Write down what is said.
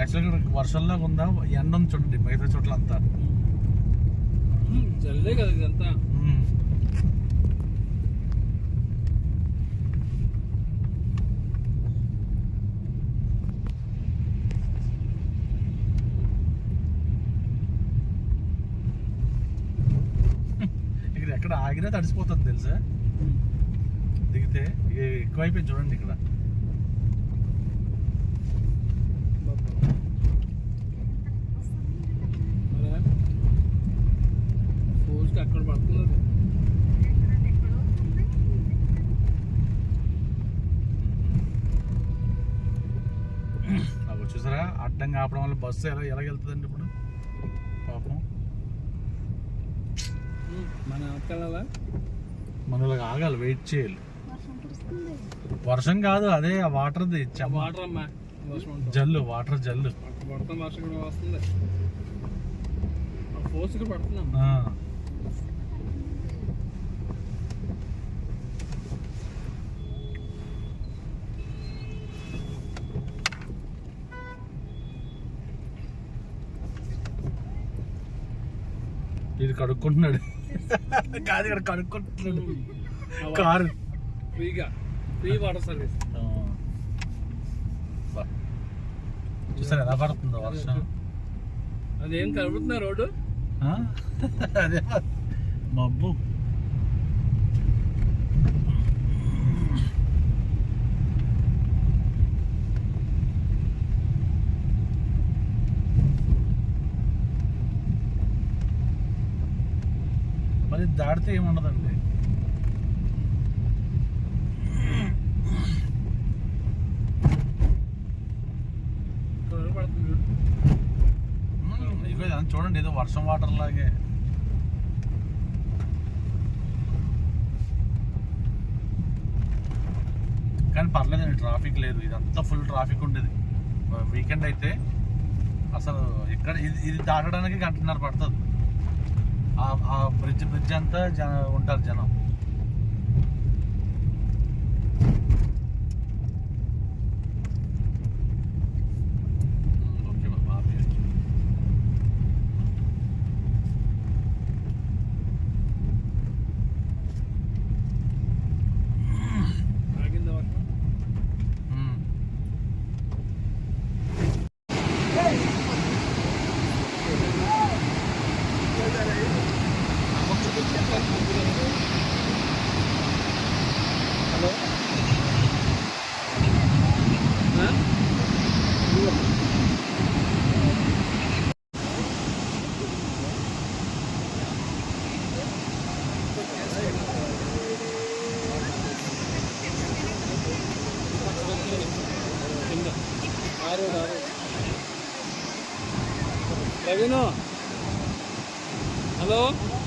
యాక్చువల్గా వర్షంలాగా ఉందా? ఎండ ఉంది చూడండి మిగతా చోట్ల అంతా. జల్లే కదా ఇదంతా. ఇక్కడ ఎక్కడ ఆగినా తడిసిపోతుంది తెలుసా? దిగితే ఎక్కువైపోయింది చూడండి ఇక్కడ. చూసారా అడ్డంగా ఆపడం వల్ల బస్సు ఎలా ఎలాగెళ్తుందండి ఇప్పుడు? పాపం. మన మనలాగా ఆగాలి వెయిట్ చేయాలి. వర్షం కాదు అదే ఆ వాటర్ది వాటర్ అమ్మా జల్లు వాటర్ జల్లు. వర్షం కూడా వస్తుంది. ఫోర్స్ పడుతున్నాం. ఇది కడుక్కుంటున్నాడు. కాదు ఇక్కడ కడుక్కుంటున్నాడు. కారు. ఫ్రీగా. Free water service. చూసారా ఎలా పడుతుందో వర్షం? అదేం కలుపుతున్నా రోడ్డు? అదే. మబ్బు. మరి దాడితే ఏముండదండి. చూడండి ఏదో వర్షం వాటర్ లాగే. కానీ పర్లేదండి ట్రాఫిక్ లేదు. ఇదంతా ఫుల్ ట్రాఫిక్ ఉండేది. వీకెండ్ అయితే అసలు ఇక్కడ ఇది ఇది దాటడానికి గంటన్నర పడుతుంది. ఆ- ఆ బ్రిడ్జ్ బ్రిడ్జ్ అంతా జన ఉంటారు జనం. Lagi no. Hello?